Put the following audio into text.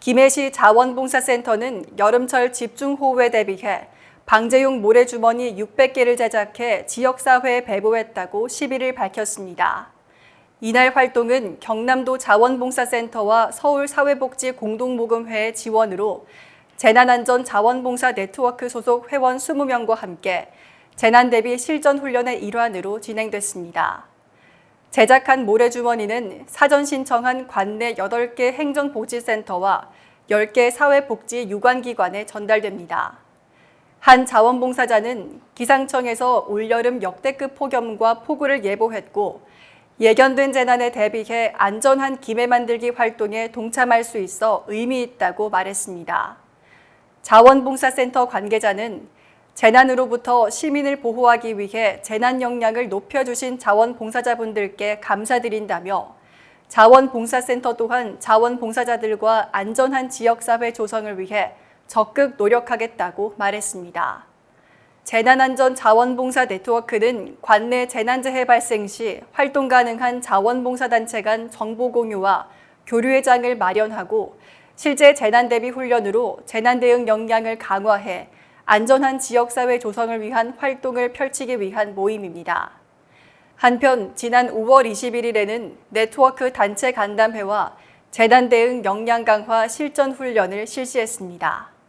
김해시 자원봉사센터는 여름철 집중호우에 대비해 방제용 모래주머니 600개를 제작해 지역사회에 배부했다고 11일 밝혔습니다. 이날 활동은 경남도 자원봉사센터와 서울사회복지 공동모금회의 지원으로 재난안전 자원봉사 네트워크 소속 회원 20명과 함께 재난 대비 실전 훈련의 일환으로 진행됐습니다. 제작한 모래주머니는 사전 신청한 관내 8개 행정복지센터와 10개 사회복지 유관기관에 전달됩니다. 한 자원봉사자는 기상청에서 올여름 역대급 폭염과 폭우를 예보했고 예견된 재난에 대비해 안전한 기매 만들기 활동에 동참할 수 있어 의미 있다고 말했습니다. 자원봉사센터 관계자는 재난으로부터 시민을 보호하기 위해 재난 역량을 높여주신 자원봉사자분들께 감사드린다며 자원봉사센터 또한 자원봉사자들과 안전한 지역사회 조성을 위해 적극 노력하겠다고 말했습니다. 재난안전 자원봉사 네트워크는 관내 재난재해 발생 시 활동 가능한 자원봉사단체 간 정보 공유와 교류의 장을 마련하고 실제 재난 대비 훈련으로 재난 대응 역량을 강화해 안전한 지역사회 조성을 위한 활동을 펼치기 위한 모임입니다. 한편 지난 5월 21일에는 네트워크 단체 간담회와 재난 대응 역량 강화 실전 훈련을 실시했습니다.